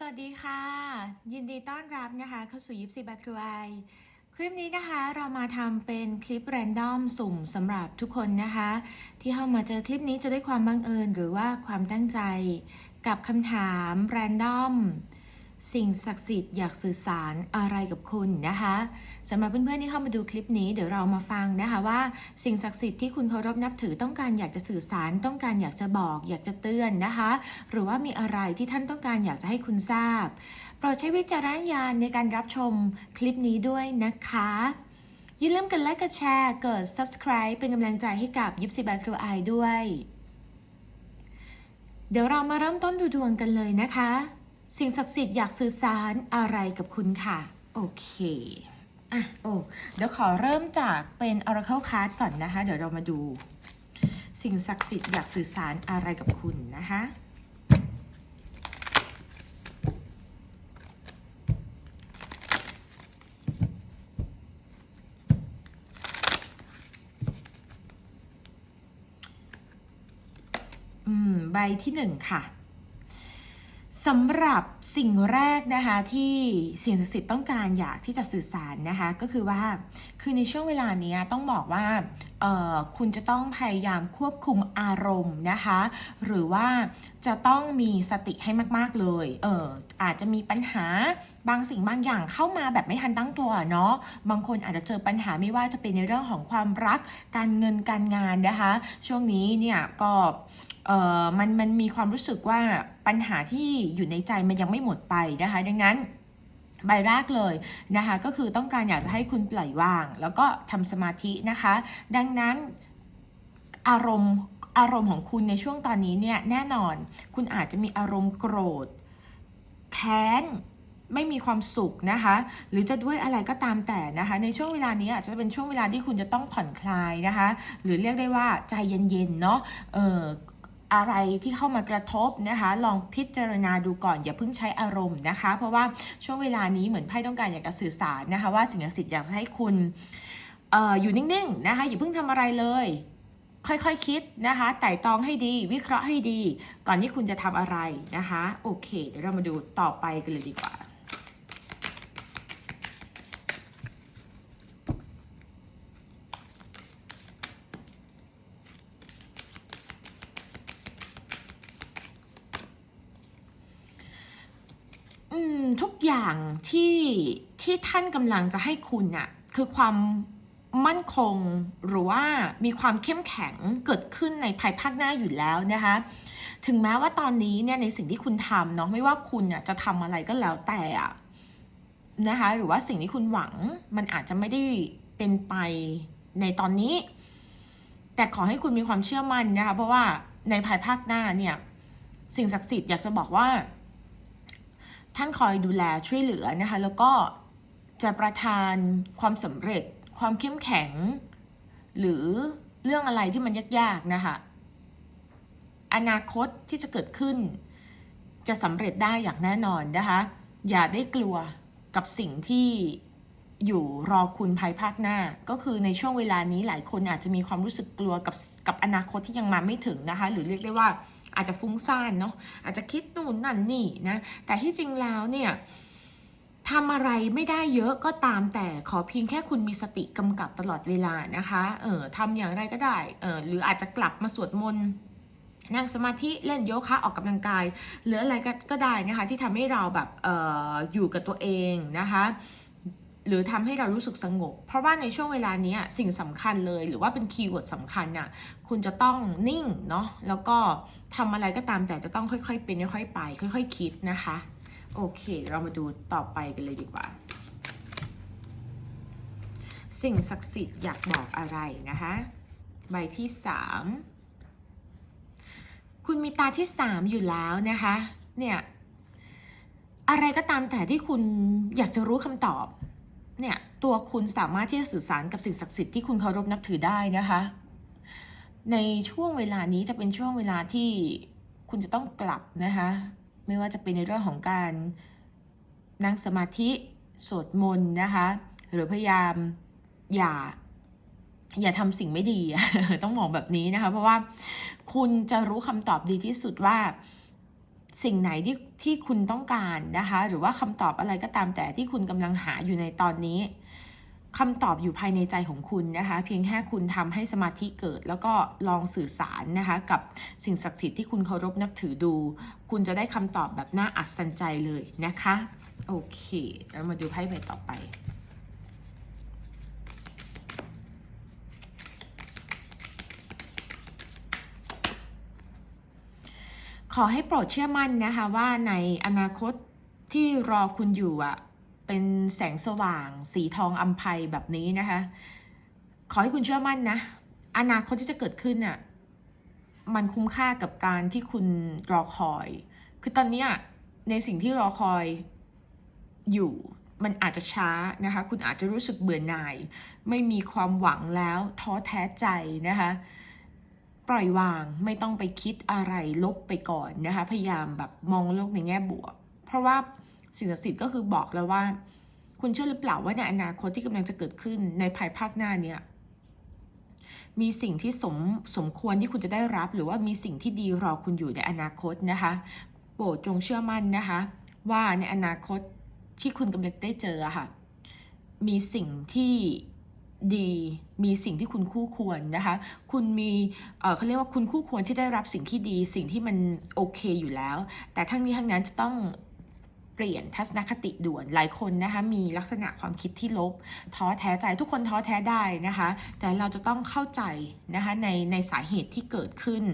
สวัสดีค่ะ ยินดีต้อนรับนะคะเข้าสู่ยิปซีบัตครูไอคลิปนี้นะคะเรามาทำเป็นคลิปแรนดอมสุ่มสำหรับทุกคนนะคะ ที่เข้ามาเจอคลิปนี้จะได้ความบังเอิญหรือว่าความตั้งใจกับคำถามแรนดอม สิ่งศักดิ์สิทธิ์อยากสื่อสารอะไรกับคุณนะคะสำหรับเพื่อนๆที่เข้ามาดูคลิปนี้เดี๋ยวเรามาฟังนะคะว่า สิ่งศักดิ์สิทธิ์ที่คุณเคารพนับถือต้องการอยากจะสื่อสาร ต้องการอยากจะบอก อยากจะเตือนนะคะ หรือว่ามีอะไรที่ท่านต้องการอยากจะให้คุณทราบโปรดใช้วิจารณญาณในการรับชมคลิปนี้ด้วยนะคะอย่าลืมกดไลค์กดแชร์กด subscribe เป็นกำลังใจให้กับยิปซีบายครูไอด้วย เดี๋ยวเรามาเริ่มต้นดูดวงกันเลยนะคะ สิ่งศักดิ์สิทธิ์อยากสื่อสารอะไรกับคุณค่ะ โอเคอะโอ้เดี๋ยวขอเริ่มจากเป็น Oracle Card ก่อนนะคะ เดี๋ยวเรามาดู สิ่งศักดิ์สิทธิ์อยากสื่อสารอะไรกับคุณนะคะอืมใบที่หนึ่งค่ะ สำหรับสิ่งแรกนะคะที่สิ่งศักดิ์สิทธิ์ต้องการอยากที่จะสื่อสารนะคะก็คือว่าคือในช่วงเวลานี้ต้องบอกว่า คุณจะต้องพยายามควบคุมอารมณ์นะคะ หรือว่าจะต้องมีสติให้มากๆเลยเอออาจจะมีปัญหาบางสิ่งบางอย่างเข้ามาแบบไม่ทันตั้งตัวเนาะบางคนอาจจะเจอปัญหาไม่ว่าจะเป็นในเรื่องของความรักการเงินการงานนะคะ ช่วงนี้เนี่ยก็เออมันมันมีความรู้สึกว่าปัญหาที่อยู่ในใจมันยังไม่หมดไปนะคะ ดังนั้น ใบแรกเลยนะคะก็คือต้องการอยากจะให้คุณปล่อยวาง แล้วก็ทำสมาธินะคะ ดังนั้นอารมณ์อารมณ์ของคุณในช่วงตอนนี้เนี่ยแน่นอนคุณอาจจะมีอารมณ์โกรธแค้นไม่มีความสุขนะคะ หรือจะด้วยอะไรก็ตามแต่นะคะ ในช่วงเวลานี้อาจจะเป็นช่วงเวลาที่คุณจะต้องผ่อนคลายนะคะ หรือเรียกได้ว่าใจเย็นๆเนาะเออ อะไรที่เข้ามากระทบนะคะ ลองพิจารณาดูก่อน อย่าเพิ่งใช้อารมณ์นะคะ เพราะว่าช่วงเวลานี้เหมือนไพ่ต้องการอยากจะสื่อสารนะคะ ว่าสิ่งศักดิ์สิทธิ์อยากให้คุณอออยู่นิ่งๆนะคะอย่าเพิ่งทำอะไรเลย ค่อยๆคคิดนะคะไต่ตองให้ดี วิเคราะห์ให้ดี ก่อนที่คุณจะทำอะไรนะคะ โอเค เดี๋ยวเรามาดูต่อไปกันเลยดีกว่า อืมทุก อย่างที่ที่ท่านกำลังจะให้คุณน่ะคือความมั่นคงหรือว่ามีความเข้มแข็งเกิดขึ้นในภายภาคหน้าอยู่แล้วนะคะ ถึงแม้ว่าตอนนี้เนี่ยในสิ่งที่คุณทำเนาะไม่ว่าคุณน่ะจะทำอะไรก็แล้วแต่อะนะคะหรือว่าสิ่งที่คุณหวังมันอาจจะไม่ได้เป็นไปในตอนนี้ แต่ขอให้คุณมีความเชื่อมั่นนะคะเพราะว่าในภายภาคหน้าเนี่ยสิ่งศักดิ์สิทธิ์อยากจะบอกว่า ท่านคอยดูแลช่วยเหลือนะคะ แล้วก็จะประทานความสำเร็จ ความเข้มแข็ง หรือเรื่องอะไรที่มันยากๆนะคะอนาคตที่จะเกิดขึ้น จะสำเร็จได้อย่างแน่นอนนะคะ อย่าได้กลัวกับสิ่งที่อยู่รอคุณภายภาคหน้า ก็คือในช่วงเวลานี้หลายคนอาจจะมีความรู้สึกกลัวกับกับอนาคตที่ยังมาไม่ถึงนะคะ หรือเรียกได้ว่า อาจจะฟุ้งซ่านเนาะอาจจะคิดนู่นนั่นนี่นะแต่ที่จริงแล้วเนี่ยทำอะไรไม่ได้เยอะก็ตามแต่ขอเพียงแค่คุณมีสติกำกับตลอดเวลานะคะเออทำอย่างไรก็ได้เออหรืออาจจะกลับมาสวดมนต์นั่งสมาธิเล่นโยคะออกกำลังกาย หรืออะไรก็ก็ได้นะคะที่ทำให้เราแบบเอออยู่กับตัวเองนะคะ หรือทำให้เรารู้สึกสงบ เพราะว่าในช่วงเวลานี้สิ่งสำคัญเลย หรือว่าเป็นคีย์เวิร์ดสำคัญน่ะคุณจะต้องนิ่งเนาะแล้วก็ทำอะไรก็ตามแต่จะต้องค่อยๆ เป็นค่อยๆไป ค่อยๆ คิดนะคะ โอเค เรามาดูต่อไปกันเลยดีกว่า สิ่งศักดิ์สิทธิ์อยากบอกอะไรนะคะ ใบที่สามคุณมีตาที่สามอยู่แล้วนะคะ เนี่ยอะไรก็ตามแต่ที่คุณอยากจะรู้คำตอบ เนี่ยตัวคุณสามารถที่จะสื่อสารกับสิ่งศักดิ์สิทธิ์ที่คุณเคารพนับถือได้นะคะ ในช่วงเวลานี้จะเป็นช่วงเวลาที่คุณจะต้องกลับนะคะ ไม่ว่าจะเป็นในเรื่องของการนั่งสมาธิสวดมนต์นะคะ หรือพยายามอย่าอย่าทำสิ่งไม่ดี ต้องบอกแบบนี้นะคะ เพราะว่าคุณจะรู้คำตอบดีที่สุดว่า สิ่งไหนที่ที่คุณต้องการนะคะ หรือว่าคำตอบอะไรก็ตามแต่ที่คุณกำลังหาอยู่ในตอนนี้คำตอบอยู่ภายในใจของคุณนะคะ เพียงแค่คุณทำให้สมาธิเกิด แล้วก็ลองสื่อสารนะคะ กับสิ่งศักดิ์สิทธิ์ที่คุณเคารพนับถือดู คุณจะได้คำตอบแบบน่าอัศจรรย์ใจเลยนะคะ โอเค แล้วมาดูไพ่ใบต่อไป อให้โปรดเชื่อมั่นนะคะว่าในอนาคตที่รอคุณอยู่อะเป็นแสงสว่าง สีทองอัมภัยแบบนี้นะคะ ขอให้คุณเชื่อมั่นนะ อนาคตที่จะเกิดขึ้นอะมันคุ้มค่ากับการที่คุณรอคอย คือตอนนี้ในสิ่งที่รอคอยอยู่มันอาจจะช้านะคะ คุณอาจจะรู้สึกเบื่อหน่าย ไม่มีความหวังแล้วท้อแท้ใจนะคะ ปล่อยวางไม่ต้องไปคิดอะไรลบไปก่อนนะคะ พยายามแบบมองโลกในแง่บวก เพราะว่าสิ่งศักดิ์สิทธิ์ก็คือบอกแล้วว่า คุณเชื่อหรือเปล่าว่าในอนาคตที่กำลังจะเกิดขึ้นในภายภาคหน้าเนี่ยมีสิ่งที่สมสมควรที่คุณจะได้รับ หรือว่ามีสิ่งที่ดีรอคุณอยู่ในอนาคตนะคะโปรดจงเชื่อมั่นนะคะ ว่าในอนาคตที่คุณกำลังได้เจอค่ะ มีสิ่งที่ ดีมีสิ่งที่คุณคู่ควรนะคะ คุณมีเเขาเรียกว่าคุณคู่ควรที่ได้รับสิ่งที่ดี สิ่งที่มันโอเคอยู่แล้ว แต่ทั้งนี้ทั้งนั้นจะต้องเปลี่ยนทัศนคติด่วนหลายคนนะคะมีลักษณะความคิดที่ลบท้อแท้ใจทุกคนท้อแท้ได้นะคะ แต่เราจะต้องเข้าใจนะคะในในสาเหตุที่เกิดขึ้น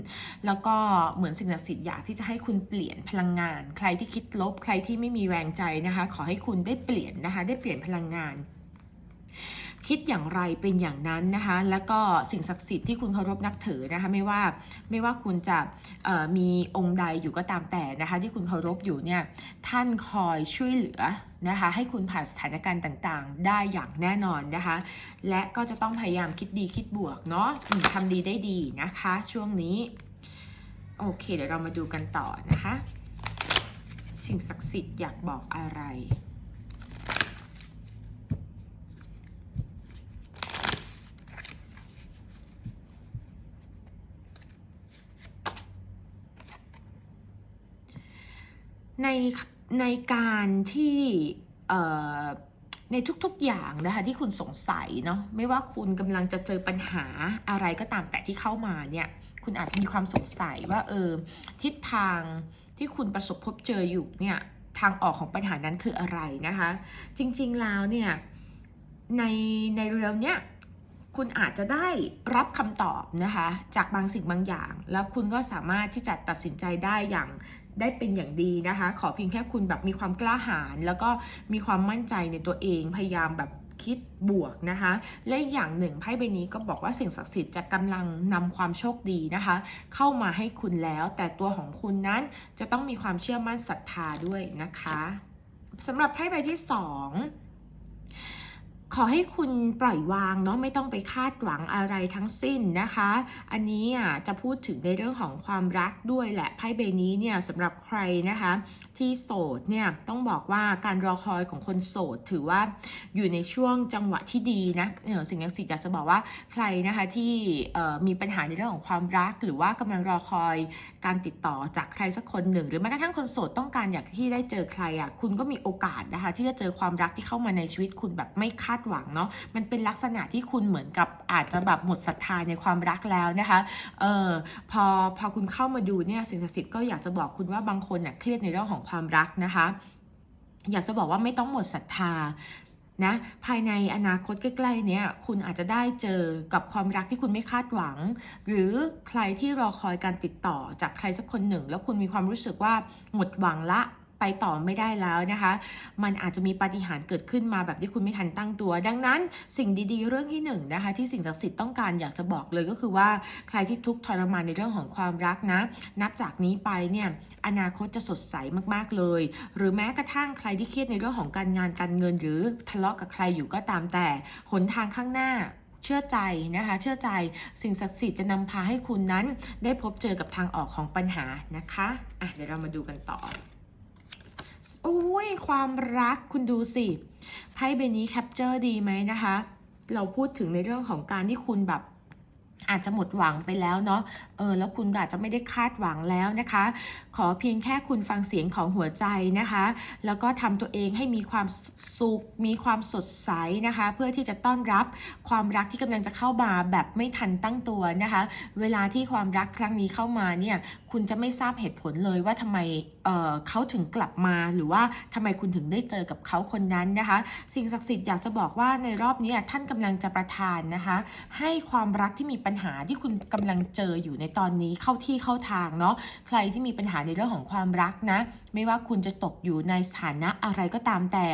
แล้วก็เหมือนสิ่งศักดิ์สิทธิ์อยากที่จะให้คุณเปลี่ยนพลังงาน ใครที่คิดลบ ใครที่ไม่มีแรงใจนะคะ ขอให้คุณได้เปลี่ยนนะคะได้เปลี่ยนพลังงาน คิดอย่างไรเป็นอย่างนั้นนะคะแล้วก็สิ่งศักดิ์สิทธิ์ที่คุณเคารพนับถือนะคะไม่ว่าไม่ว่าคุณจะมีองค์ใดอยู่ก็ตามแต่นะคะที่คุณเคารพอยู่เนี่ยท่านคอยช่วยเหลือนะคะให้คุณผ่านสถานการณ์ต่างๆ ได้อย่างแน่นอนนะคะและก็จะต้องพยายามคิดดีคิดบวกเนาะทำดีได้ดีนะคะช่วงนี้โอเคเดี๋ยวเรามาดูกันต่อนะคะ สิ่งศักดิ์สิทธิ์อยากบอกอะไร ในในการที่ในทุกๆอย่างนะคะที่คุณสงสัยเนาะไม่ว่าคุณกำลังจะเจอปัญหาอะไรก็ตามแต่ที่เข้ามาเนี่ยคุณอาจจะมีความสงสัยว่าเออทิศทางที่คุณประสบพบเจออยู่เนี่ยทางออกของปัญหานั้นคืออะไรนะคะ จริงๆแล้วเนี่ยในในเรื่องเนี้ยคุณอาจจะได้รับคำตอบนะคะจากบางสิ่งบางอย่าง แล้วคุณก็สามารถที่จะตัดสินใจได้อย่าง ได้เป็นอย่างดีนะคะ ขอเพียงแค่คุณแบบมีความกล้าหาญแล้วก็มีความมั่นใจในตัวเองพยายามแบบคิดบวกนะคะ และอย่างหนึ่งไพ่ใบนี้ก็บอกว่าสิ่งศักดิ์สิทธิ์จะกำลังนำความโชคดีนะคะ เข้ามาให้คุณแล้ว แต่ตัวของคุณนั้นจะต้องมีความเชื่อมั่นศรัทธาด้วยนะคะสำหรับไพ่ใบที่สอง ขอให้คุณปล่อยวางเนาะไม่ต้องไปคาดหวังอะไรทั้งสิ้นนะคะ อันนี้อะจะพูดถึงในเรื่องของความรักด้วยแหละไพ่ใบนี้เนี่ยสำหรับใครนะคะ ที่โสดเนี่ยต้องบอกว่าการรอคอยของคนโสดถือว่าอยู่ในช่วงจังหวะที่ดีนะเออสิ่งศักดิ์สิทธิ์อยากจะบอกว่าใครนะคะที่มีปัญหาในเรื่องของความรัก หรือว่ากำลังรอคอยการติดต่อจากใครสักคนหนึ่ง หรือแม้กระทั่งคนโสดต้องการอยากที่ได้เจอใครอะคุณก็มีโอกาสนะคะที่จะเจอความรักที่เข้ามาในชีวิตคุณแบบไม่คาดหวังเนาะมันเป็นลักษณะที่คุณเหมือนกับอาจจะแบบหมดศรัทธาในความรักแล้วนะคะเออพอพอคุณเข้ามาดูเนี่ยสิ่งศักดิ์สิทธิ์ก็อยากจะบอกคุณว่าบางคนเนี่ยเครียดในเรื่องของความรักนะคะ อยากจะบอกว่าไม่ต้องหมดศรัทธานะภายในอนาคตใกล้ๆเนี้ยคุณอาจจะได้เจอกับความรักที่คุณไม่คาดหวัง หรือใครที่รอคอยการติดต่อจากใครสักคนหนึ่ง แล้วคุณมีความรู้สึกว่าหมดหวังละ ไปต่อไม่ได้แล้วนะคะ มันอาจจะมีปาฏิหาริย์เกิดขึ้นมาแบบที่คุณไม่ทันตั้งตัว ดังนั้นสิ่งดีๆ เรื่องที่หนึ่งนะคะที่สิ่งศักดิ์สิทธิ์ต้องการอยากจะบอกเลยก็คือว่าใครที่ทุกข์ทรมานในเรื่องของความรักนะ นับจากนี้ไปเนี่ยอนาคตจะสดใสมากๆเลย หรือแม้กระทั่งใครที่เครียดในเรื่องของการงานการเงิน หรือทะเลาะกับใครอยู่ก็ตามแต่หนทางข้างหน้าเชื่อใจนะคะ เชื่อใจสิ่งศักดิ์สิทธิ์จะนำพาให้คุณนั้น ได้พบเจอกับทางออกของปัญหานะคะ อะ เดี๋ยวเรามาดูกันต่อ โอ้ยความรักคุณดูสิไพ่ใบนี้แคปเจอร์ดีไหมนะคะ เราพูดถึงในเรื่องของการที่คุณแบบ อาจจะหมดหวังไปแล้วเนาะ เออ แล้วคุณก็อาจจะไม่ได้คาดหวังแล้วนะคะ ขอเพียงแค่คุณฟังเสียงของหัวใจนะคะ แล้วก็ทำตัวเองให้มีความสุข มีความสดใสนะคะ เพื่อที่จะต้อนรับความรักที่กำลังจะเข้ามาแบบไม่ทันตั้งตัวนะคะ เวลาที่ความรักครั้งนี้เข้ามาเนี่ย คุณจะไม่ทราบเหตุผลเลยว่าทำไมเอ่อเขาถึงกลับมา หรือว่าทำไมคุณถึงได้เจอกับเขาคนนั้นนะคะ สิ่งศักดิ์สิทธิ์อยากจะบอกว่าในรอบนี้ท่านกำลังจะประทานนะคะ ให้ความรักที่มีปัญหาที่คุณกำลังเจออยู่ในตอนนี้เข้าที่เข้าทางเนาะใครที่มีปัญหาในเรื่องของความรักนะ ไม่ว่าคุณจะตกอยู่ในสถานะอะไรก็ตามแต่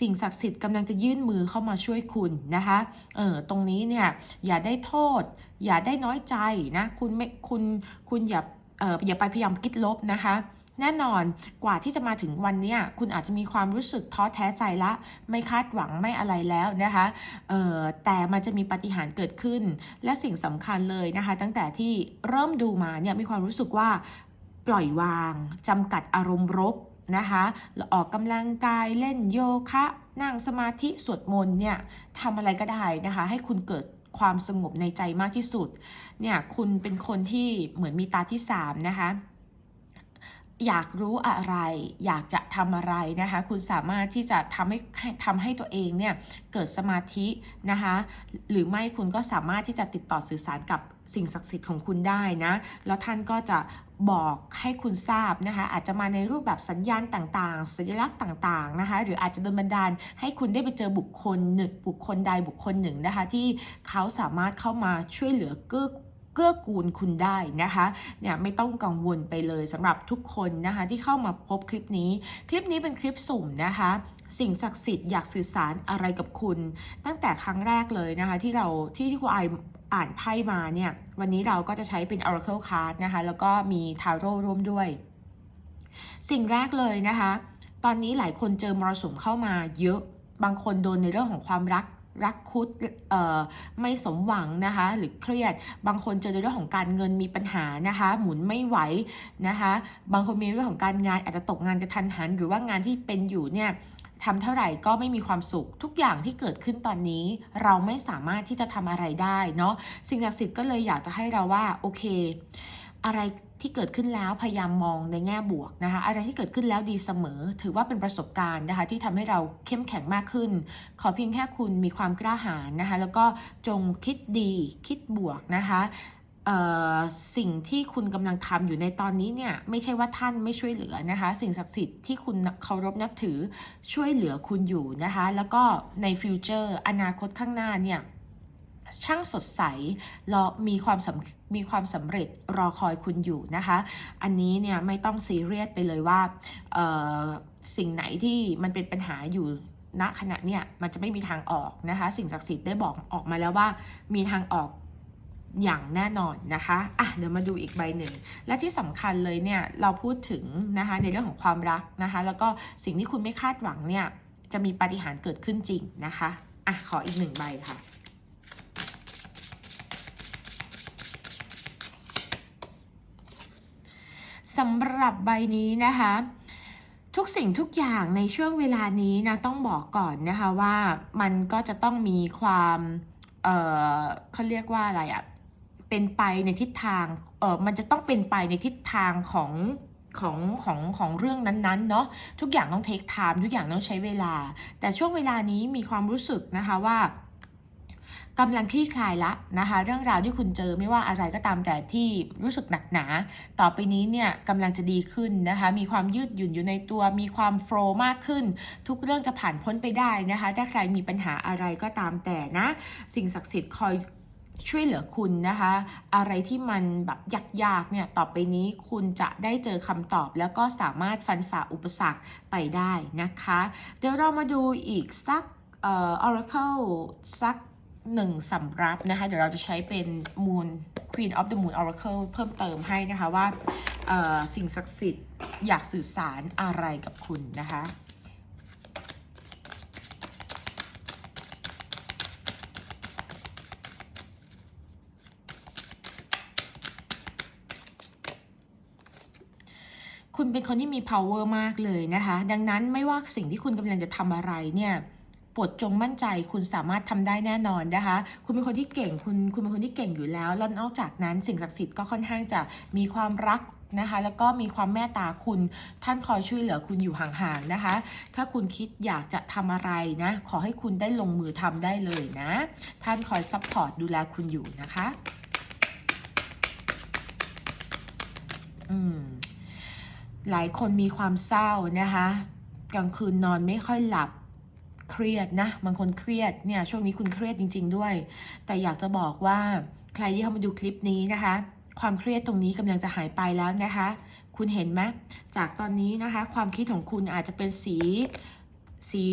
สิ่งศักดิ์สิทธิ์กำลังจะยื่นมือเข้ามาช่วยคุณนะคะเออตรงนี้เนี่ยอย่าได้โทษ อย่าได้น้อยใจนะคุณไม่คุณคุณอย่าเอออย่าไปพยายามคิดลบนะคะ แน่นอนกว่าที่จะมาถึงวันนี้คุณอาจจะมีความรู้สึกท้อแท้ใจละ ไม่คาดหวังไม่อะไรแล้วนะคะเออแต่มันจะมีปาฏิหารย์เกิดขึ้น และสิ่งสำคัญเลยนะคะ ตั้งแต่ที่เริ่มดูมาเนี่ยมีความรู้สึกว่าปล่อยวางจำกัดอารมณ์รบนะคะออกกำลังกายเล่นโยคะนั่งสมาธิสวดมนต์เนี่ยทำอะไรก็ได้นะคะให้คุณเกิดความสงบในใจมากที่สุดเนี่ยคุณเป็นคนที่เหมือนมีตาที่สามนะคะ อยากรู้อะไร อยากจะทำอะไรนะคะ คุณสามารถที่จะทำให้ทำให้ตัวเองเนี่ยเกิดสมาธินะคะ หรือไม่คุณก็สามารถที่จะติดต่อสื่อสารกับสิ่งศักดิ์สิทธิ์ของคุณได้นะ แล้วท่านก็จะบอกให้คุณทราบนะคะ อาจจะมาในรูปแบบสัญญาณต่างๆ สัญลักษณ์ต่างๆนะคะ หรืออาจจะโดนบันดาลให้คุณได้ไปเจอบุคคลหนึ่งบุคคลใดบุคคลหนึ่งนะคะ ที่เขาสามารถเข้ามาช่วยเหลือเกื้อ เกื้อกูลคุณได้นะคะเนี่ยไม่ต้องกังวลไปเลยสำหรับทุกคนนะคะที่เข้ามาพบคลิปนี้ คลิปนี้เป็นคลิปสุ่มนะคะ สิ่งศักดิ์สิทธิ์อยากสื่อสารอะไรกับคุณ ตั้งแต่ครั้งแรกเลยนะคะ ที่เราที่ที่คุณไออ่านไพ่มาเนี่ย วันนี้เราก็จะใช้เป็น Oracle Card นะคะ แล้วก็มี Tarot ร่วมด้วย สิ่งแรกเลยนะคะ ตอนนี้หลายคนเจอมรสุมเข้ามาเยอะบางคนโดนในเรื่องของความรัก รักคุดไม่สมหวังนะคะ หรือเครียดบางคนเจอในเรื่องของการเงินมีปัญหานะคะ หมุนไม่ไหวนะคะ บางคนมีเรื่องของการงานอาจจะตกงานกระทันหัน หรือว่างานที่เป็นอยู่เนี่ยทำเท่าไหร่ก็ไม่มีความสุขทุกอย่างที่เกิดขึ้นตอนนี้ เราไม่สามารถที่จะทำอะไรได้เนาะสิ่งศักดิ์สิทธิ์ก็เลยอยากจะให้เราว่าโอเค อะไรที่เกิดขึ้นแล้วพยายามมองในแง่บวกนะคะ อะไรที่เกิดขึ้นแล้วดีเสมอ ถือว่าเป็นประสบการณ์นะคะ ที่ทำให้เราเข้มแข็งมากขึ้น ขอเพียงแค่คุณมีความกล้าหาญนะคะ แล้วก็จงคิดดีคิดบวกนะคะสิ่งที่คุณกำลังทำอยู่ในตอนนี้เนี่ยไม่ใช่ว่าท่านไม่ช่วยเหลือนะคะ สิ่งศักดิ์สิทธิ์ที่คุณเคารพนับถือช่วยเหลือคุณอยู่นะคะ แล้วก็ในฟิวเจอร์อนาคตข้างหน้าเนี่ย ช่างสดใสรอมีความสำมีความสำเร็จรอคอยคุณอยู่นะคะ อันนี้เนี่ยไม่ต้องซีเรียสไปเลยว่าสิ่งไหนที่มันเป็นปัญหาอยู่ณขณะเนี่ยมันจะไม่มีทางออกนะคะ สิ่งศักดิ์สิทธิ์ได้บอกออกมาแล้วว่ามีทางออกอย่างแน่นอนนะคะอะเดี๋ยวมาดูอีกใบหนึ่ง และที่สำคัญเลยเนี่ยเราพูดถึงนะคะในเรื่องของความรักนะคะ แล้วก็สิ่งที่คุณไม่คาดหวังเนี่ยจะมีปาฏิหาริย์เกิดขึ้นจริงนะคะอะขออีกหนึ่งใบค่ะ สำหรับใบนี้นะคะ ทุกสิ่งทุกอย่างในช่วงเวลานี้นะต้องบอกก่อนนะคะว่ามันก็จะต้องมีความเออเขาเรียกว่าอะไรอะเป็นไปในทิศทางเออมันจะต้องเป็นไปในทิศทางของของของของเรื่องนั้นๆเนาะทุกอย่างต้องเทคไทม์ทุกอย่างต้องใช้เวลา แต่ช่วงเวลานี้มีความรู้สึกนะคะว่า กำลังคลี่คลายละนะคะ เรื่องราวที่คุณเจอไม่ว่าอะไรก็ตามแต่ที่รู้สึกหนักหนา ต่อไปนี้เนี่ยกำลังจะดีขึ้นนะคะ มีความยืดหยุ่นอยู่ในตัว มีความโฟล์มากขึ้น ทุกเรื่องจะผ่านพ้นไปได้นะคะ ถ้าใครมีปัญหาอะไรก็ตามแต่นะ สิ่งศักดิ์สิทธิ์คอยช่วยเหลือคุณนะคะ อะไรที่มันแบบยากๆเนี่ยต่อไปนี้คุณจะได้เจอคำตอบ แล้วก็สามารถฟันฝ่าอุปสรรคไปได้นะคะ เดี๋ยวเรามาดูอีกสักเอ่อ Oracle สัก หนึ่งสำรับนะคะ เดี๋ยวเราจะใช้เป็น Moon Queen of the Moon Oracle เพิ่มเติมให้นะคะว่าสิ่งศักดิ์สิทธิ์อยากสื่อสารอะไรกับคุณนะคะคุณเป็นคนที่มี power มากเลยนะคะ ดังนั้นไม่ว่าสิ่งที่คุณกำลังจะทำอะไรเนี่ย ปรดจงมั่นใจคุณสามารถทำได้แน่นอนนะคะ คุณเป็นคนที่เก่งคุณคุณเป็นคนที่เก่งอยู่แล้ว แล้วนอกจากนั้นสิ่งศักดิ์สิทธิ์ก็ค่อนข้างจะมีความรักนะคะแล้วก็มีความเมตตาคุณท่านคอยช่วยเหลือคุณอยู่ห่างๆนะคะ ถ้าคุณคิดอยากจะทำอะไรนะ ขอให้คุณได้ลงมือทำได้เลยนะ ท่านคอยซัพพอร์ตดูแลคุณอยู่นะคะอืมหลายคนมีความเศร้านะคะ กลางคืนนอนไม่ค่อยหลับ เครียดนะบางคนเครียดเนี่ยช่วงนี้คุณเครียดจริง ๆ ด้วย แต่อยากจะบอกว่าใครที่เข้ามาดูคลิปนี้นะคะ ความเครียดตรงนี้กำลังจะหายไปแล้วนะคะ คุณเห็นไหมจากตอนนี้นะคะ ความคิดของคุณอาจจะเป็นสีสี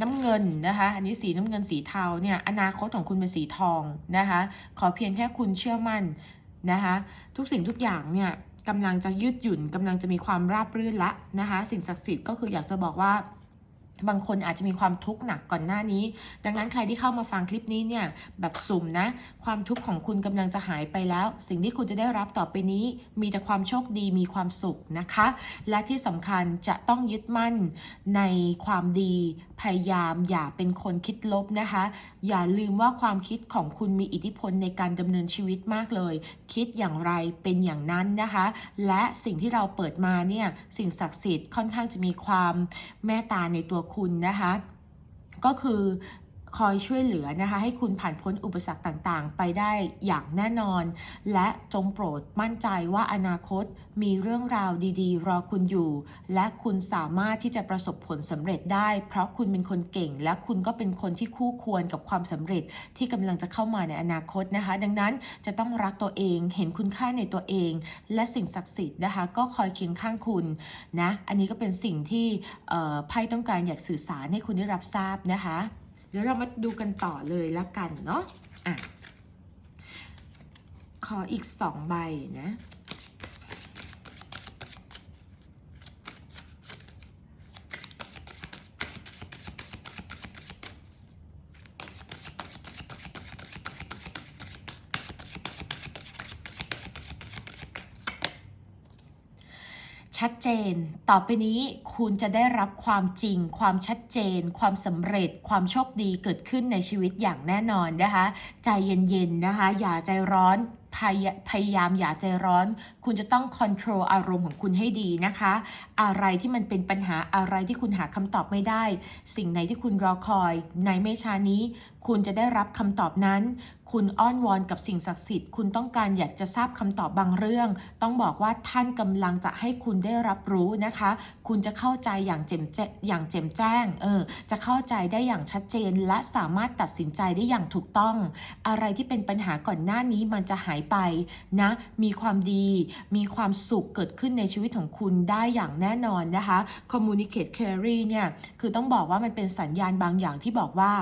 น้ำเงินนะคะ อันนี้สีน้ำเงินสีเทาเนี่ยอนาคตของคุณเป็นสีทองนะคะ ขอเพียงแค่คุณเชื่อมั่นนะคะ ทุกสิ่งทุกอย่างเนี่ยกำลังจะยืดหยุ่นกำลังจะมีความราบรื่นละนะคะ สิ่งศักดิ์สิทธิ์ก็คืออยากจะบอกว่า บางคนอาจจะมีความทุกข์หนักก่อนหน้านี้ ดังนั้นใครที่เข้ามาฟังคลิปนี้เนี่ยแบบสุ่มนะ ความทุกข์ของคุณกำลังจะหายไปแล้ว สิ่งที่คุณจะได้รับต่อไปนี้มีแต่ความโชคดีมีความสุขนะคะ และที่สำคัญจะต้องยึดมั่นในความดีพยายามอย่าเป็นคนคิดลบนะคะ อย่าลืมว่าความคิดของคุณมีอิทธิพลในการดำเนินชีวิตมากเลย คิดอย่างไรเป็นอย่างนั้นนะคะ และสิ่งที่เราเปิดมาเนี่ยสิ่งศักดิ์สิทธิ์ค่อนข้างจะมีความเมตตาในตัวคุณนะคะ ก็คือ คอยช่วยเหลือนะคะ ให้คุณผ่านพ้นอุปสรรคต่างๆ ไปได้อย่างแน่นอน และจงโปรดมั่นใจว่าอนาคตมีเรื่องราวดีๆ รอคุณอยู่ และคุณสามารถที่จะประสบผลสำเร็จได้ เพราะคุณเป็นคนเก่ง และคุณก็เป็นคนที่คู่ควรกับความสำเร็จที่กำลังจะเข้ามาในอนาคตนะคะ ดังนั้นจะต้องรักตัวเองเห็นคุณค่าในตัวเอง และสิ่งศักดิ์สิทธิ์นะคะ ก็คอยเคียงข้างคุณนะอันนี้ก็เป็นสิ่งที่ไพ่ต้องการอยากสื่อสารให้คุณได้รับทราบนะคะ เดี๋ยวเรามาดูกันต่อเลยละกันเนาะอะขออีกสองใบนะ ชัดเจน ต่อไปนี้คุณจะได้รับความจริง ความชัดเจน ความสำเร็จ ความโชคดีเกิดขึ้นในชีวิตอย่างแน่นอนนะคะ ใจเย็นๆนะคะ อย่าใจร้อนพยายามอย่าใจร้อน คุณจะต้องค o n t r o l อารมณ์ของคุณให้ดีนะคะ อะไรที่มันเป็นปัญหาอะไรที่คุณหาคำตอบไม่ได้ สิ่งไหนที่คุณรอคอย ในไม่ช้านี้ คุณจะได้รับคำตอบนั้น คุณอ้อนวอนกับสิ่งศักดิ์สิทธิ์ คุณต้องการอยากจะทราบคำตอบบางเรื่อง ต้องบอกว่าท่านกำลังจะให้คุณได้รับรู้นะคะ คุณจะเข้าใจอย่างเจมแจอย่างแจ่มแจ้งเออจะเข้าใจได้อย่างชัดเจน และสามารถตัดสินใจได้อย่างถูกต้อง อะไรที่เป็นปัญหาก่อนหน้านี้มันจะหายไปนะ มีความดี มีความสุขเกิดขึ้นในชีวิตของคุณได้อย่างแน่นอนนะคะ communicate carry เนี่ยคือต้องบอกว่ามันเป็นสัญญาณบางอย่างที่บอกว่า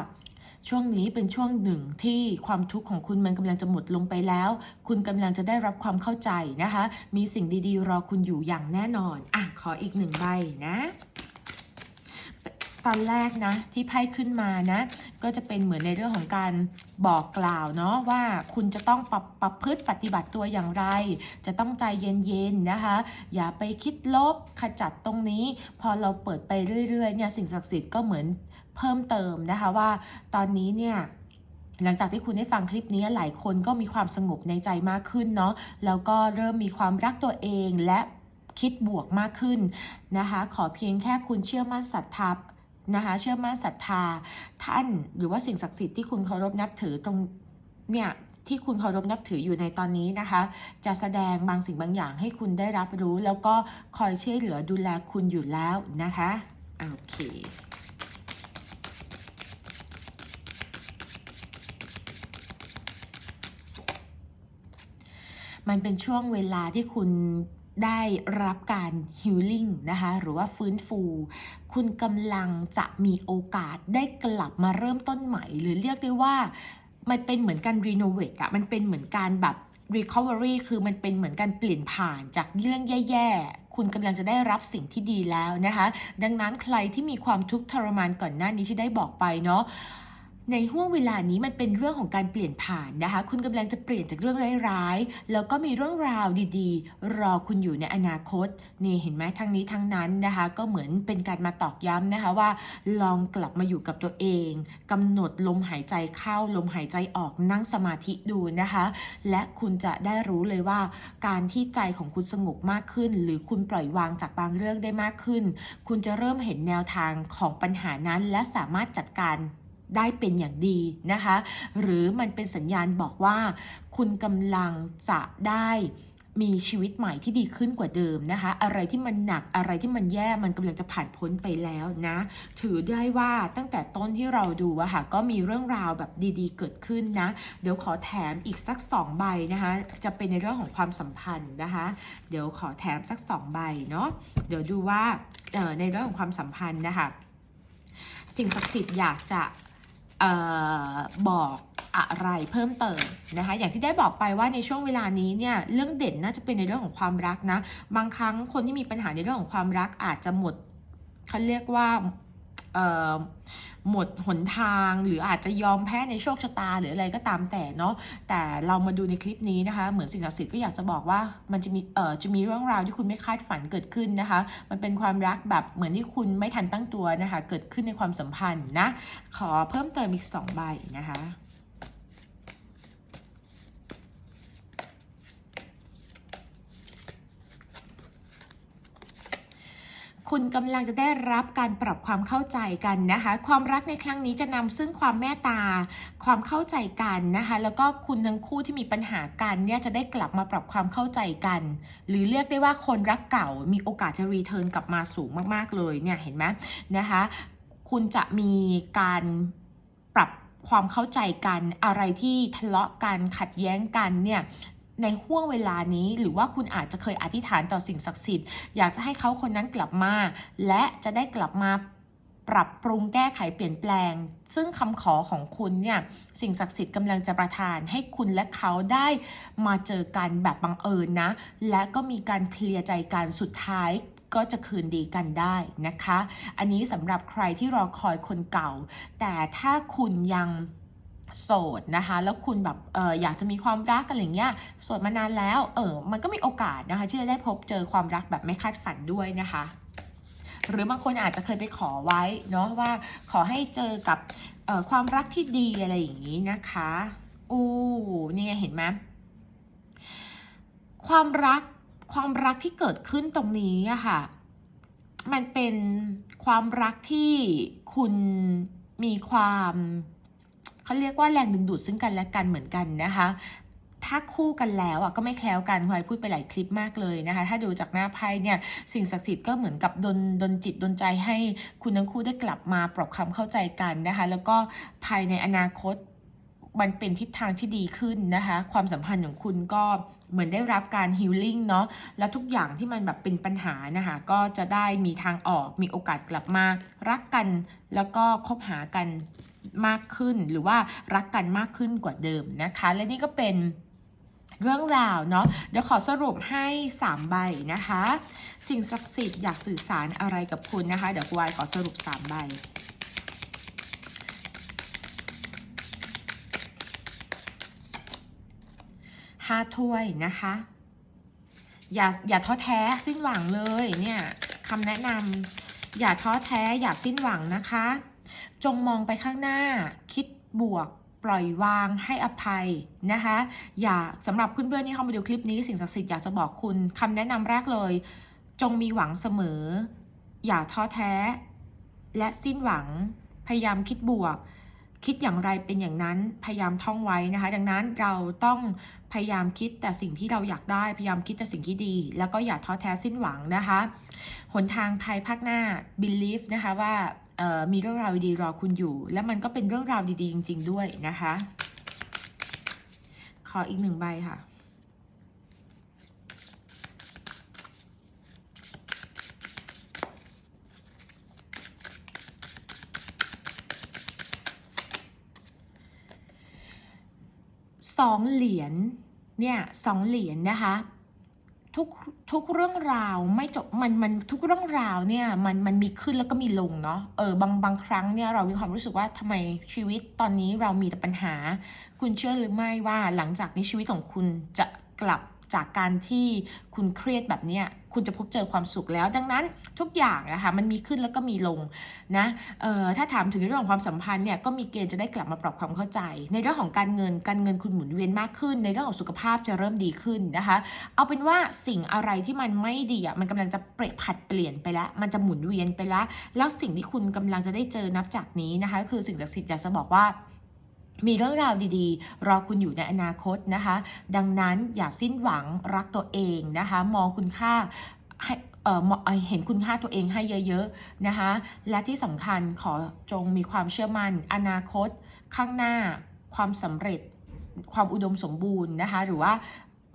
ช่วงนี้เป็นช่วงหนึ่งที่ความทุกข์ของคุณมันกำลังจะหมดลงไปแล้ว คุณกำลังจะได้รับความเข้าใจนะคะ มีสิ่งดีๆ รอคุณอยู่อย่างแน่นอนอะขออีกหนึ่งใบนะตอนแรกนะที่ไพ่ขึ้นมานะ ก็จะเป็นเหมือนในเรื่องของการบอกกล่าวเนาะว่าคุณจะต้องปรับปรับพฤติปฏิบัติตัวอย่างไร จะต้องใจเย็นๆนะคะ อย่าไปคิดลบขจัดตรงนี้ พอเราเปิดไปเรื่อยๆเนี่ยสิ่งศักดิ์สิทธิ์ก็เหมือน เพิ่มเติมนะคะว่าตอนนี้เนี่ยหลังจากที่คุณได้ฟังคลิปนี้หลายคนก็มีความสงบในใจมากขึ้นเนาะแล้วก็เริ่มมีความรักตัวเองและคิดบวกมากขึ้นนะคะ ขอเพียงแค่คุณเชื่อมั่นศรัทธานะคะเชื่อมั่นศรัทธาท่านหรือว่าสิ่งศักดิ์สิทธิ์ที่คุณเคารพนับถือตรงเนี่ยที่คุณเคารพนับถืออยู่ในตอนนี้นะคะ จะแสดงบางสิ่งบางอย่างให้คุณได้รับรู้ แล้วก็คอยช่วยเหลือดูแลคุณอยู่แล้วนะคะอะโอเค มันเป็นช่วงเวลาที่คุณได้รับการฮิลลิ่งนะคะหรือว่าฟื้นฟู คุณกำลังจะมีโอกาสได้กลับมาเริ่มต้นใหม่ หรือเรียกได้ว่ามันเป็นเหมือนการรีโนเวทอะมันเป็นเหมือนการแบบ recovery คือมันเป็นเหมือนการเปลี่ยนผ่านจากเรื่องแย่ๆ คุณกำลังจะได้รับสิ่งที่ดีแล้วนะคะ ดังนั้นใครที่มีความทุกข์ทรมานก่อนหน้านี้ที่ได้บอกไปเนาะ ในห่วงเวลานี้มันเป็นเรื่องของการเปลี่ยนผ่านนะคะ คุณกำลังจะเปลี่ยนจากเรื่องร้ายๆ แล้วก็มีเรื่องราวดีๆ รอคุณอยู่ในอนาคต นี่เห็นไหมทั้งนี้ทั้งนั้นนะคะ ก็เหมือนเป็นการมาตอกย้ำนะคะว่า ลองกลับมาอยู่กับตัวเองกำหนดลมหายใจเข้าลมหายใจออกนั่งสมาธิดูนะคะ และคุณจะได้รู้เลยว่า การที่ใจของคุณสงบมากขึ้น หรือคุณปล่อยวางจากบางเรื่องได้มากขึ้น คุณจะเริ่มเห็นแนวทางของปัญหานั้นและสามารถจัดการ ได้เป็นอย่างดีนะคะ หรือมันเป็นสัญญาณบอกว่า คุณกำลังจะได้มีชีวิตใหม่ที่ดีขึ้นกว่าเดิมนะคะ อะไรที่มันหนักอะไรที่มันแย่มันกำลังจะผ่านพ้นไปแล้วนะ ถือได้ว่าตั้งแต่ต้นที่เราดูอะค่ะก็มีเรื่องราวแบบดีๆ เกิดขึ้นนะ เดี๋ยวขอแถมอีกสักสองใบนะคะ จะเป็นในเรื่องของความสัมพันธ์นะคะ เดี๋ยวขอแถมสักสองใบเนาะเดี๋ยวดูว่าในเรื่องของความสัมพันธ์นะคะ สิ่งศักดิ์สิทธิ์อยากจะ บอกอะไรเพิ่มเติมนะคะ อย่างที่ได้บอกไปว่าในช่วงเวลานี้เนี่ยเรื่องเด่นน่าจะเป็นในเรื่องของความรักนะ บางครั้งคนที่มีปัญหาในเรื่องของความรักอาจจะหมดเขาเรียกว่า หมดหนทางหรืออาจจะยอมแพ้ในโชคชะตาหรืออะไรก็ตามแต่เนาะแต่เรามาดูในคลิปนี้นะคะ เหมือนสิ่งศักดิ์สิทธิ์ก็อยากจะบอกว่ามันจะมีเอ่อจะมีเรื่องราวที่คุณไม่คาดฝันเกิดขึ้นนะคะ มันเป็นความรักแบบเหมือนที่คุณไม่ทันตั้งตัวนะคะ เกิดขึ้นในความสัมพันธ์นะ ขอเพิ่มเติมอีกสองใบนะคะ คุณกำลังจะได้รับการปรับความเข้าใจกันนะคะ ความรักในครั้งนี้จะนำซึ่งความเมตตา ความเข้าใจกันนะคะ แล้วก็คุณทั้งคู่ที่มีปัญหากันเนี่ยจะได้กลับมาปรับความเข้าใจกัน หรือเรียกได้ว่าคนรักเก่ามีโอกาสจะรีเทิร์นกลับมาสูงมากๆเลยเนี่ยเห็นไหมนะคะ คุณจะมีการปรับความเข้าใจกันอะไรที่ทะเลาะกันขัดแย้งกันเนี่ย ในห่วงเวลานี้ หรือว่าคุณอาจจะเคยอธิษฐานต่อสิ่งศักดิ์สิทธิ์อยากจะให้เขาคนนั้นกลับมา และจะได้กลับมาปรับปรุงแก้ไขเปลี่ยนแปลง ซึ่งคำขอของคุณเนี่ย สิ่งศักดิ์สิทธิ์กำลังจะประทาน ให้คุณและเขาได้มาเจอกันแบบบังเอิญนะ และก็มีการเคลียร์ใจกันสุดท้ายก็จะคืนดีกันได้นะคะ อันนี้สำหรับใครที่รอคอยคนเก่า แต่ถ้าคุณยัง โสดนะคะแล้วคุณแบบเอออยากจะมีความรักกันอะไรเงี้ยโสดมานานแล้วเออมันก็มีโอกาสนะคะที่จะได้พบเจอความรักแบบไม่คาดฝันด้วยนะคะหรือบางคนอาจจะเคยไปขอไว้เนาะว่าขอให้เจอกับออความรักที่ดีอะไรอย่างนี้นะคะอู้นี่ไงเห็นไหมความรักความรักที่เกิดขึ้นตรงนี้อะค่ะ มันเป็นความรักที่คุณมีความ เขาเรียกว่าแรงดึงดูดซึ่งกันและกันเหมือนกันนะคะถ้าคู่กันแล้วอะก็ไม่แคล้วกันพลอยพูดไปหลายคลิปมากเลยนะคะ ถ้าดูจากหน้าไพ่เนี่ยสิ่งศักดิ์สิทธิ์ก็เหมือนกับดนดนจิตดนใจให้คุณทั้งคู่ได้กลับมาปรับความเข้าใจกันนะคะ แล้วก็ภายในอนาคตมันเป็นทิศทางที่ดีขึ้นนะคะ ความสัมพันธ์ของคุณก็เหมือนได้รับการฮิลลิ่งเนาะแล้วทุกอย่างที่มันแบบเป็นปัญหานะคะ ก็จะได้มีทางออกมีโอกาสกลับมารักกัน แล้วก็คบหากันมากขึ้นหรือว่ารักกันมากขึ้นกว่าเดิมนะคะ และนี่ก็เป็นเรื่องราวเนาะเดี๋ยวขอสรุปให้ 3 ใบนะคะ สิ่งศักดิ์สิทธิ์อยากสื่อสารอะไรกับคุณนะคะ เดี๋ยวกวายขอสรุป 3 ใบห้าถ้วยนะคะ อย่าอย่าท้อแท้สิ้นหวังเลยเนี่ยคำแนะนำ อย่าท้อแท้อย่าสิ้นหวังนะคะ จงมองไปข้างหน้า คิดบวก ปล่อยวางให้อภัยนะคะ อย่าสำหรับเพื่อนๆที่เข้ามาดูคลิปนี้สิ่งศักดิ์สิทธิ์อยากจะบอกคุณคำแนะนำแรกเลย จงมีหวังเสมอ อย่าท้อแท้ และสิ้นหวัง พยายามคิดบวก คิดอย่างไรเป็นอย่างนั้นพยายามท่องไว้นะคะ ดังนั้นเราต้องพยายามคิดแต่สิ่งที่เราอยากได้พยายามคิดแต่สิ่งที่ดี แล้วก็อย่าท้อแท้สิ้นหวังนะคะ หนทางภายภาคหน้า believe นะคะว่ามีเรื่องราวดีรอคุณอยู่ และมันก็เป็นเรื่องราวดีๆ จริง ๆ ด้วยนะคะ ขออีกหนึ่งใบค่ะ สองเหรียญเนี่ยสองเหรียญนะคะทุกทุกเรื่องราวไม่จบมันมันทุกเรื่องราวเนี่ยมันมันมีขึ้นแล้วก็มีลงเนาะเออบางบางครั้งเนี่ยเรามีความรู้สึกว่าทำไมชีวิตตอนนี้เรามีแต่ปัญหา คุณเชื่อหรือไม่ว่าหลังจากนี้ชีวิตของคุณจะกลับ จากการที่คุณเครียดแบบนี้คุณจะพบเจอความสุขแล้ว ดังนั้นทุกอย่างนะคะมันมีขึ้นแล้วก็มีลงนะเอ่อถ้าถามถึงเรื่องของความสัมพันธ์เนี่ยก็มีเกณฑ์จะได้กลับมาปรับความเข้าใจ ในเรื่องของการเงินการเงินคุณหมุนเวียนมากขึ้น ในเรื่องของสุขภาพจะเริ่มดีขึ้นนะคะ เอาเป็นว่าสิ่งอะไรที่มันไม่ดีอะมันกำลังจะเปลี่ยนผัดเปลี่ยนไปแล้ว มันจะหมุนเวียนไปแล้ว แล้วสิ่งที่คุณกำลังจะได้เจอนับจากนี้นะคะคือสิ่งศักดิ์สิทธิ์อยากจะบอกว่า มีเรื่องราวดีๆ รอคุณอยู่ในอนาคตนะคะ ดังนั้นอย่าสิ้นหวังรักตัวเองนะคะ มองคุณค่าให้เเห็นคุณค่าตัวเองให้เยอะๆนะคะ และที่สำคัญขอจงมีความเชื่อมั่น อนาคต ข้างหน้า ความสำเร็จ ความอุดมสมบูรณ์นะคะ หรือว่า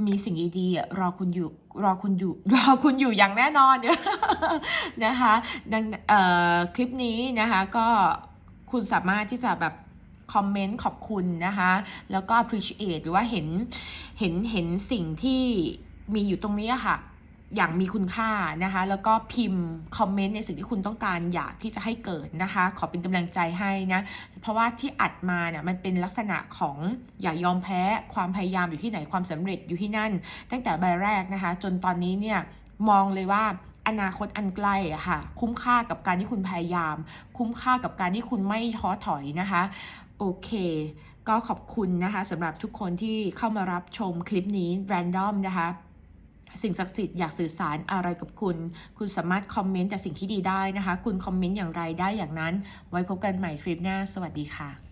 มีสิ่งดีๆรอคุณอยู่รอคุณอยู่รอคุณอยู่อย่างแน่นอนนะคะดังคลิปนี้นะคะก็คุณสามารถที่จะแบบ คอมเมนต์ขอบคุณนะคะ แล้วก็ appreciate หรือว่าเห็นเห็นเห็นสิ่งที่มีอยู่ตรงนี้ค่ะ อย่างมีคุณค่านะคะ แล้วก็พิมพ์คอมเมนต์ในสิ่งที่คุณต้องการอยากที่จะให้เกิดนะคะ ขอเป็นกำลังใจให้นะ เพราะว่าที่อัดมาเนี่ยมันเป็นลักษณะของอย่ายอมแพ้ความพยายามอยู่ที่ไหนความสำเร็จอยู่ที่นั่น ตั้งแต่ใบแรกนะคะ จนตอนนี้เนี่ยมองเลยว่าอนาคตอันใกล้อะค่ะ คุ้มค่ากับการที่คุณพยายาม คุ้มค่ากับการที่คุณไม่ท้อถอยนะคะ อเค ก็ขอบคุณนะคะสำหรับทุกคนที่เข้ามารับชมคลิปนี้แรนดอมนะคะสิ่งศักดิ์สิทธิ์อยากสื่อสารอะไรกับคุณ คุณสามารถคอมเมนต์แต่สิ่งที่ดีได้นะคะ คุณคอมเมนต์อย่างไรได้อย่างนั้น ไว้พบกันใหม่คลิปหน้า สวัสดีค่ะ